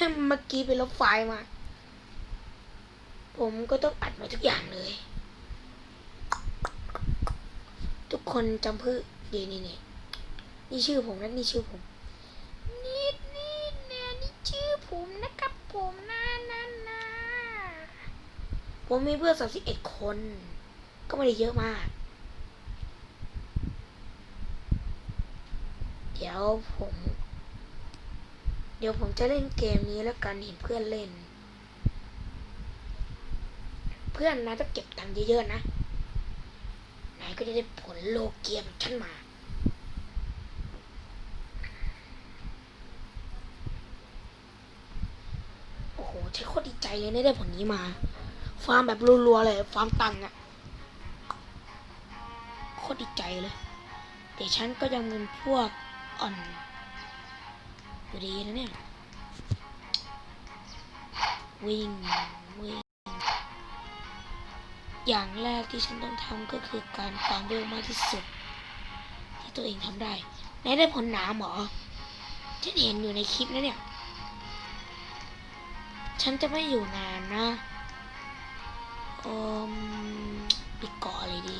เมื่อกี้ไปลบไฟล์มา ผมก็ต้องอัดมาทุกอย่างเลย ทุกคนจำเพื่อเดี๋ยวนี่นี่นี่ชื่อผมนะนี่ชื่อผม นี่นี่นะนี่ชื่อผมนะครับผมนะนะนะผมมีเพื่อนสามสิบเอ็ดคน ก็ไม่ได้เยอะมากเดี๋ยวผม เดี๋ยวผมจะเล่นเกมนี้แล้วกันเห็นเพื่อนเล่น เพื่อนนะต้องเก็บตังค์เยอะๆนะนายก็จะได้ผลโลเกียแบบฉันมาโอ้โหฉันโคตรดีใจเลยได้ได้ผลนี้มาฟาร์มแบบรัวๆเลยฟาร์มตังค์อะโคตรดีใจเลย แต่ฉันก็ยังเป็นพวกอ่อน อยู่ดีนะเนี่ย วิ่ง วิ่ง อย่างแรกที่ฉันต้องทำก็คือการฟาร์มเวลมากที่สุด ที่ตัวเองทำได้ไหนได้ผลหนาหรอฉันเห็นอยู่ในคลิปนะเนี่ย ฉันจะไม่อยู่นานนะเอมไปเกาะอะไรดี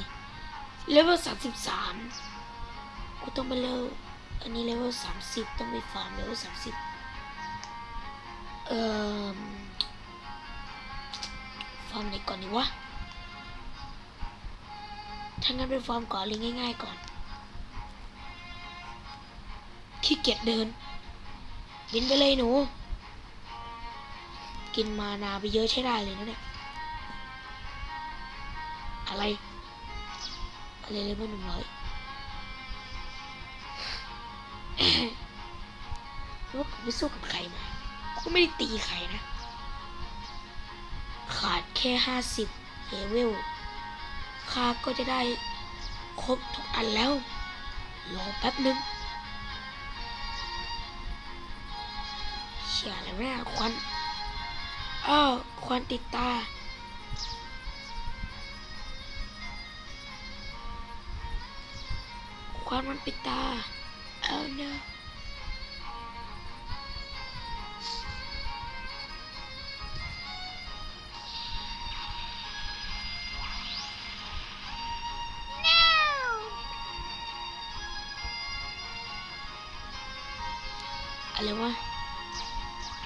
เลเวลสามสิบสามกูต้องไปเลเวล อันนี้เลเวลสามสิบต้องไปฟาร์มเลเวลสามสิบเอ่อฟาร์มไหนก่อนดีวะ ถ้างั้นไปฟาร์มเกาะลิงง่าย ๆ ก่อน ขี้เกียจเดิน บินไปเลยหนู กินมานาไปเยอะใช้ได้เลยนะเนี่ย อะไร อะไรเลยเมื่อหนึ่งร้อย ว่าผมไม่สู้กับใครมาก็ไม่ได้ตีใครนะ ขาดแค่ห้าสิบเลเวลค่าก็จะได้ครบทุกอันแล้ว รอแป๊บนึงเชี่ยอะไรแม่ควันอ้าวควันติดตาควันมันปิดตา oh no อะไรวะ